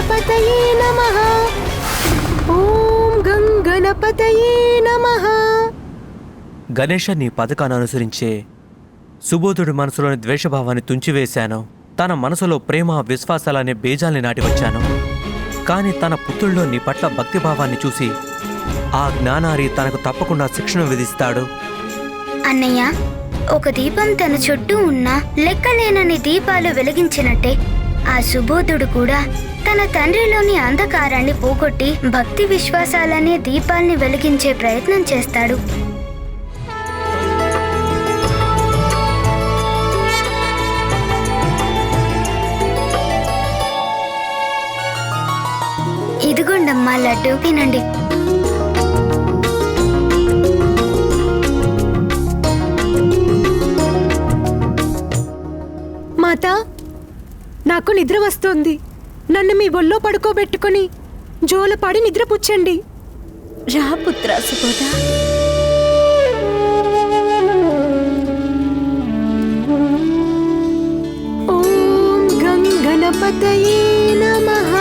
నమః ఓం గం గణపతయే నమః గణేష నీ పథకాన్ని అనుసరించే సుబోధుడి మనసులోని ద్వేషభావాన్ని తుంచివేశాను. తన మనసులో ప్రేమ విశ్వాసాలనే బీజాల్ని నాటి వచ్చాను. కానీ తన పుత్రుల్లో నీ పట్ల భక్తిభావాన్ని చూసి ఆ జ్ఞానారి తనకు తప్పకుండా శిక్షణ విధిస్తాడు. అన్నయ్య ఒక దీపం తన చుట్టూ ఉన్న లెక్కలేనని దీపాలు వెలిగించినట్టే ఆ సుబోధుడు కూడా తన తండ్రిలోని అంధకారాన్ని పోగొట్టి భక్తి విశ్వాసాలనే దీపాల్ని వెలిగించే ప్రయత్నం చేస్తాడు. ఇదిగోండమ్మా లడ్డు తినండి. మాత నాకు నిద్ర వస్తోంది. నన్ను మీ ఒళ్ళో పడుకోబెట్టుకుని జోలపాడి నిద్రపుచ్చండి. రా పుత్ర సుబోధ. ఓం గం గణపతయే నమః.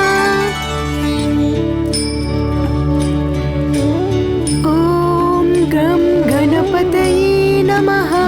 ఓం గం గణపతయే నమః.